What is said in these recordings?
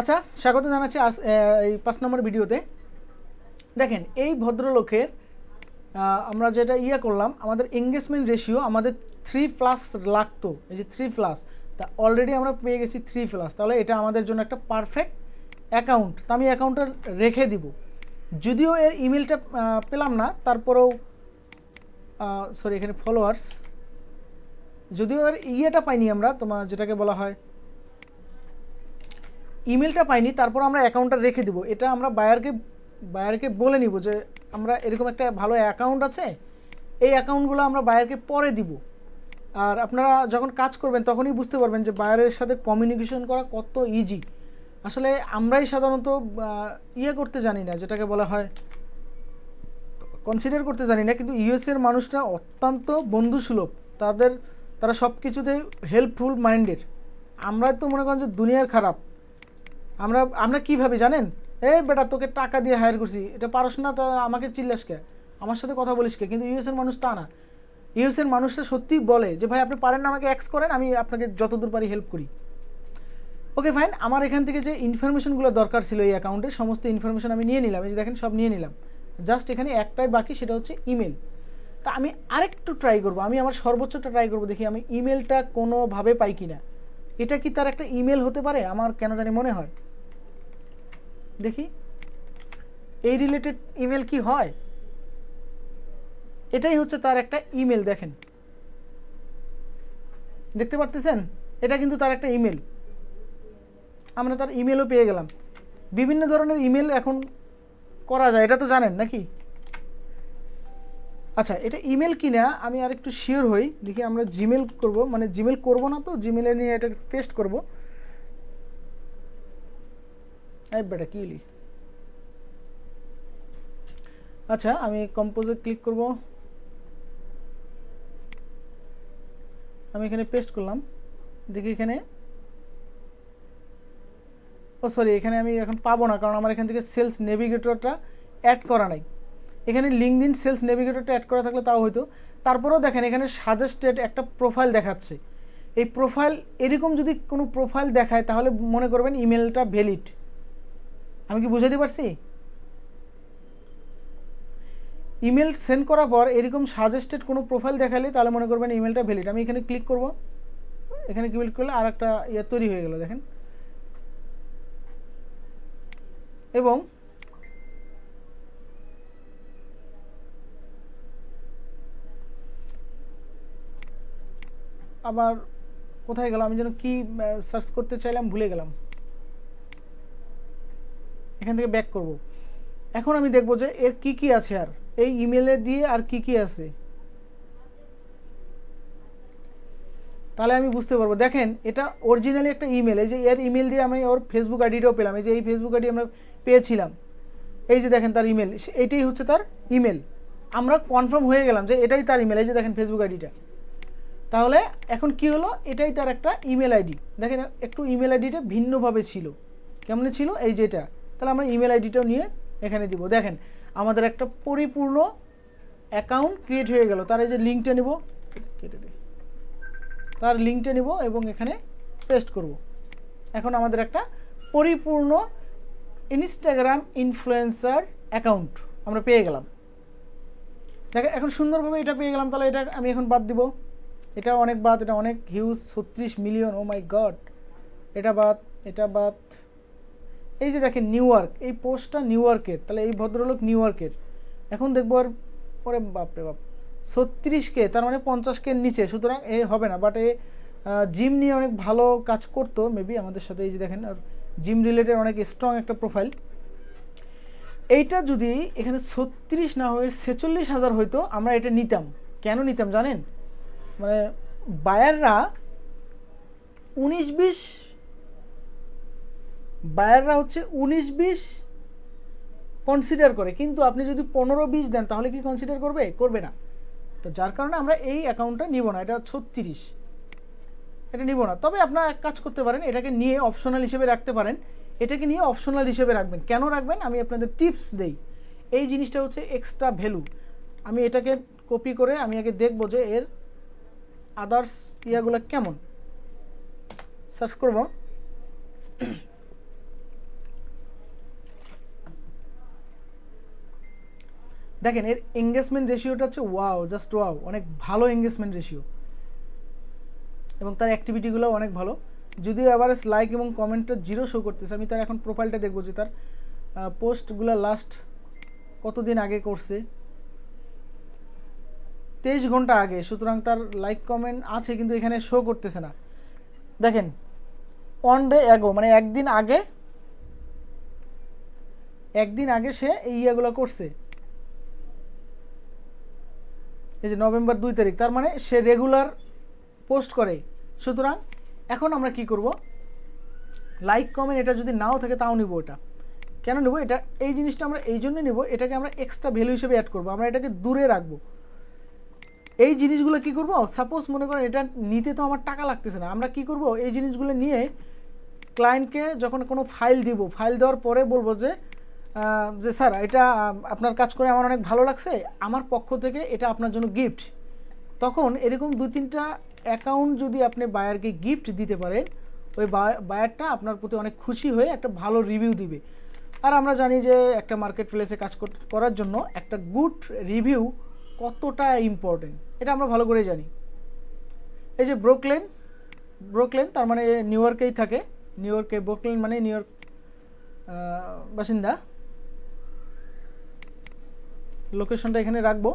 আচ্ছা স্বাগত জানাচ্ছি এই পাঁচ নম্বর ভিডিওতে। দেখেন, এই ভদ্রলোকের আমরা যেটা ইয়ে করলাম, আমাদের এঙ্গেজমেন্ট রেশিও আমাদের থ্রি প্লাস লাগতো, এই যে থ্রি প্লাস তা অলরেডি আমরা পেয়ে গেছি থ্রি প্লাস তাহলে এটা আমাদের জন্য একটা পারফেক্ট অ্যাকাউন্ট তো আমি অ্যাকাউন্টটা রেখে দিব। যদিও এর ইমেলটা পেলাম না, তারপরেও সরি এখানে ফলোয়ার্স যদিও এর ইয়েটা পাইনি আমরা, তোমার যেটাকে বলা হয় ইমেলটা পাইনি, তারপর আমরা অ্যাকাউন্টটা রেখে দিব। এটা আমরা বায়ারকে বায়ারকে বলে নিব যে, আমরা এরকম একটা ভালো অ্যাকাউন্ট আছে, এই অ্যাকাউন্টগুলো আমরা বায়ারকে পরে দিব। আর আপনারা যখন কাজ করবেন, তখনই বুঝতে পারবেন যে বায়ারের সাথে কমিউনিকেশন করা কত ইজি আসলে আমরাই সাধারণত ইয়ে করতে জানি না, যেটাকে বলা হয় কনসিডার করতে জানি না, কিন্তু ইউএসের মানুষরা অত্যন্ত বন্ধুসুলভ। তাদের, তারা সব কিছুতেই হেল্পফুল মাইন্ডের আমরা তো মনে করেন যে দুনিয়ার খারাপ। আমরা আমরা কীভাবে, জানেন? এই বেটা, তোকে টাকা দিয়ে হায়ার করছি। এটা পারস না, তা আমাকে চিল্লাস কে? আমার সাথে কথা বলিস কে? কিন্তু ইউএসের মানুষ তা না। ইউএসের মানুষরা সত্যিই বলে যে, ভাই, আপনি পারেন না আমাকে অ্যাক্স করেন, আমি আপনাকে যতদূর পারি হেল্প করি। ওকে ফাইন আমার এখান থেকে যে ইনফরমেশনগুলো দরকার ছিল এই অ্যাকাউন্টে সমস্ত ইনফরমেশন আমি নিয়ে নিলাম। এই যে দেখেন, সব নিয়ে নিলাম। জাস্ট এখানে একটাই বাকি, সেটা হচ্ছে ইমেল তা আমি আরেকটু ট্রাই করব। আমি আমার সর্বোচ্চটা ট্রাই করব, দেখি আমি ইমেলটা কোনোভাবে পাই কিনা। এটা কি তার একটা ইমেল হতে পারে? আমার কেন জানি মনে হয়। দেখি। এই রিলেটেড ইমেল কি হয়? এটাই হচ্ছে তার একটা ইমেল দেখেন। দেখতে পারতেছেন? এটা কিন্তু তার একটা ইমেল আমরা তার ইমেলও পেয়ে গেলাম। বিভিন্ন ধরনের ইমেল এখন করা যায়, এটা তো জানেন নাকি? আচ্ছা এটা ইমেল কিনা আমি আর একটু শিওর হই। দেখি আমরা জিমেল করব মানে জিমেল করব না তো? জিমেলে নিয়ে এটা পেস্ট করব। এই কি লিখ। আচ্ছা আমি কম্পোজে ক্লিক করব। আমি এখানে পেস্ট করলাম। দেখি এখানে। ও সরি এখানে আমি এখন পাবো না, কারণ আমার এখান থেকে সেলস নেভিগেটরটা অ্যাড করা নাই। এখানে লিঙ্কদিন সেলস নেভিগেটরটা অ্যাড করা থাকলে তাও হয়তো তারপরেও দেখেন, এখানে সাজেস্টেড একটা প্রোফাইল দেখাচ্ছে। এই প্রোফাইল এরকম যদি কোনো প্রোফাইল দেখায়, তাহলে মনে করবেন ইমেলটা ভ্যালিড আমি কি বুঝাতে পারছি? ইমেল সেন্ড করার পর এরকম সাজেস্টেড কোনো প্রোফাইল দেখালে তাহলে মনে করবেন ইমেলটা ভ্যালিড আমি এখানে ক্লিক করব। এখানে ক্লিক করলে আর একটা ইয়ে তৈরি হয়ে গেল, দেখেন। এবং আবার কোথায় গেলাম? আমি যেন কি সার্চ করতে চাইলাম, ভুলে গেলাম। এখান থেকে ব্যাক করব। এখন আমি দেখব যে এর কি কি আছে আর, এই ইমেলে দিয়ে আর কি কি আছে। তাহলে আমি বুঝতে পারব। দেখেন, এটা অরিজিনালি একটা ইমেল এই যে এর ইমেল দিয়ে আমি ওর ফেসবুক আইডিটাও পেলাম, এই যে এই ফেসবুক আইডি আমরা পেয়েছিলাম। এই যে দেখেন তার ইমেল এইটাই হচ্ছে তার ইমেল আমরা কনফার্ম হয়ে গেলাম যে এটাই তার ইমেল এই যে দেখেন ফেসবুক আইডিটা তাহলে এখন কি হলো? এটাই তার একটা ইমেল আইডি দেখেন, একটু ইমেল আইডিটা ভিন্নভাবে ছিল। কেমন ছিল? এই যেটা তাহলে আমরা ইমেল আইডিটাও নিয়ে এখানে দিব। দেখেন, আমাদের একটা পরিপূর্ণ অ্যাকাউন্ট ক্রিয়েট হয়ে গেল। তার এই যে লিঙ্কটা নেব, কেটে দিই। তার লিঙ্কটা নিব এবং এখানে পেস্ট করব। এখন আমাদের একটা পরিপূর্ণ ইনস্টাগ্রাম ইনফ্লুয়েন্সার অ্যাকাউন্ট আমরা পেয়ে গেলাম। দেখেন এখন সুন্দরভাবে এটা পেয়ে গেলাম, তাহলে এটা আমি এখন বাদ দিব। এটা অনেক বাদ, এটা অনেক হিউজ ছত্রিশ মিলিয়ন ও মাই গড এটা বাদ এটা বাদ এই যে দেখেন নিউ ইয়র্ক এই পোস্টটা নিউ ইয়র্কের তাহলে এই ভদ্রলোক নিউ ইয়র্কের এখন দেখব আর পরে বাপরে বাপ। ছত্রিশ কে, তার মানে পঞ্চাশ কে নিচে, সুতরাং এ হবে না বাট এ জিম নিয়ে অনেক ভালো কাজ করতো মেবি আমাদের সাথে এই যে দেখেন, আর জিম রিলেটেড অনেক স্ট্রং একটা প্রোফাইল এইটা যদি এখানে ছত্রিশ না হয়ে ছেচল্লিশ হাজার হইতো, আমরা এটা নিতাম। কেন নিতাম জানেন? মানে বায়াররা উনিশ বিশ বায়াররা হচ্ছে উনিশ বিশ কনসিডার করে। কিন্তু আপনি যদি পনেরো বিশ দেন, তাহলে কি কনসিডার করবে? করবে না। তো যার কারণে আমরা এই অ্যাকাউন্টটা নিব না। এটা ছত্রিশ। এটা নিব না। তবে আপনারা এক কাজ করতে পারেন, এটাকে নিয়ে অপশনাল হিসেবে রাখতে পারেন। এটাকে নিয়ে অপশনাল হিসেবে রাখবেন। কেন রাখবেন? আমি আপনাদের টিপস দেই। এই জিনিসটা হচ্ছে এক্সট্রা ভ্যালু আমি এটাকে কপি করে আমি আগে দেখব যে এর আদার্স ইয়াগুলো কেমন। সার্চ করব। দেখেন, এর এঙ্গেজমেন্ট রেশিওটা হচ্ছে ওয়াও জাস্ট ওয়াও অনেক ভালো এঙ্গেজমেন্ট রেশিও এবং তার অ্যাক্টিভিটিগুলো অনেক ভালো। যদিও অ্যাভারেজ লাইক এবং কমেন্টটা জিরো শো করতেছে, আমি তার এখন প্রোফাইলটা দেখব যে তার পোস্টগুলো লাস্ট কতদিন আগে করছে। তেইশ ঘণ্টা আগে, সুতরাং তার লাইক কমেন্ট আছে, কিন্তু এখানে শো করতেছে না। দেখেন ওয়ান ডে অ্যাগো মানে একদিন আগে একদিন আগে সে এই ইয়েগুলো করছে। এই যে নভেম্বর দুই তারিখ, তার মানে সে রেগুলার পোস্ট করে। সুতরাং এখন আমরা কি করব? লাইক কমেন্ট এটা যদি নাও থাকে তাও নিব এটা। কেন নেব? এটা এই জিনিসটা আমরা এই জন্য নেব, এটাকে আমরা এক্সট্রা ভ্যালু হিসেবে অ্যাড করব। আমরা এটাকে দূরে রাখব। এই জিনিসগুলো কি করব? সাপোজ মনে করেন এটা নিতে তো আমার টাকা লাগতেছে না। আমরা কি করব? এই জিনিসগুলো নিয়ে ক্লায়েন্টকে যখন কোনো ফাইল দিব ফাইল দেওয়ার পরে বলব যে যে স্যার, এটা আপনার কাজ করে আমার অনেক ভালো লাগছে। আমার পক্ষ থেকে এটা আপনার জন্য গিফট তখন এরকম দু তিনটা অ্যাকাউন্ট যদি আপনি বায়ারকে গিফট দিতে পারেন, ওই বায়ারটা আপনার প্রতি অনেক খুশি হয়ে একটা ভালো রিভিউ দিবে। আর আমরা জানি যে একটা মার্কেট প্লেসে কাজ করার জন্য একটা গুড রিভিউ কতটা ইম্পর্টেন্ট এটা আমরা ভালো করে জানি। এই যে ব্রোকলেন ব্রোকলেন তার মানে নিউ ইয়র্কেই থাকে। নিউ ইয়র্কে ব্রোকলেন মানে নিউ ইয়র্ক বাসিন্দা। লোকেশনটা এখানে রাখব।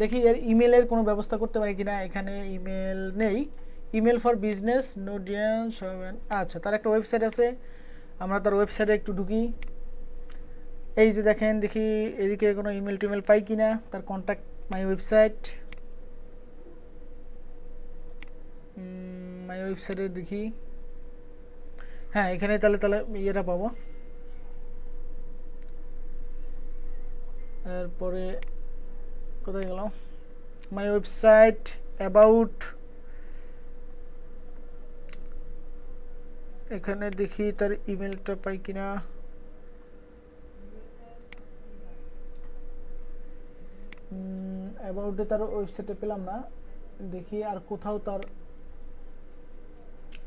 দেখি এর ইমেলের কোনো ব্যবস্থা করতে পারি কিনা, এখানে ইমেল নেই। ইমেল ফর বিজনেস নোডিয়ান আচ্ছা তার একটা ওয়েবসাইট আছে। আমরা তার ওয়েবসাইটে একটু ঢুকি। এই যে দেখেন, দেখি এদিকে কোনো ইমেল টিমেল পাই কিনা, তার কন্ট্যাক্ট মাই ওয়েবসাইট মাই ওয়েবসাইটে দেখি। হ্যাঁ এখানে তাহলে তাহলে ইয়েটা পাবো। এরপরে কোথায় গেলাম? মাই ওয়েবসাইট অ্যাবাউট এখানে দেখি তার ইমেলটা পাই কিনা। অ্যাবাউটে তার ওয়েবসাইটে পেলাম না। দেখি আর কোথাও তার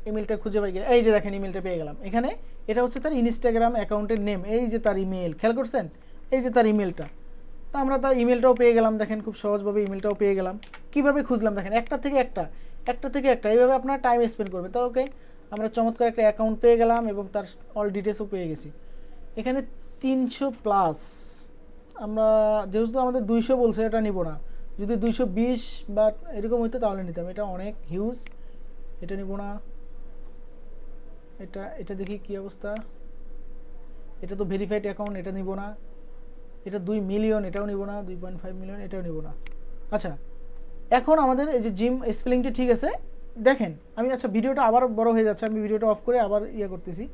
ইমেলটা খুঁজে পাই কিনা। এই যে দেখেন ইমেলটা পেয়ে গেলাম। এখানে এটা হচ্ছে তার ইনস্টাগ্রাম অ্যাকাউন্টের নেম এই যে তার ইমেল খেয়াল করছেন? এই যে তার ইমেলটা তো আমরা তার ইমেলটাও পেয়ে গেলাম, দেখেন খুব সহজভাবে ইমেলটাও পেয়ে গেলাম। কীভাবে খুঁজলাম? দেখেন, একটা থেকে একটা একটা থেকে একটা, এইভাবে আপনারা টাইম স্পেন্ড করবেন। তো ওকে আমরা চমৎকার একটা অ্যাকাউন্ট পেয়ে গেলাম এবং তার অল ডিটেলসও পেয়ে গেছি। এখানে তিনশো প্লাস আমরা যেহেতু আমাদের দুইশো বলছে, এটা নিব না। যদি দুইশো বিশ বা এরকম হইতো তাহলে নিতাম। এটা অনেক হিউজ এটা নিব না। এটা এটা দেখি কি অবস্থা। এটা তো ভেরিফাইড অ্যাকাউন্ট এটা নিব না। এটা দুই মিলিয়ন এটাও নিব না, দুই পয়েন্ট ফাইভ মিলিয়ন এটাও নিব না। আচ্ছা এখন আমাদের এই যে জিম স্পেলিংটি ঠিক আছে, দেখেন, আমি আচ্ছা ভিডিওটা আবার বড় হয়ে যাচ্ছে, আমি ভিডিওটা অফ করে আবার ইয়ে করতেছি।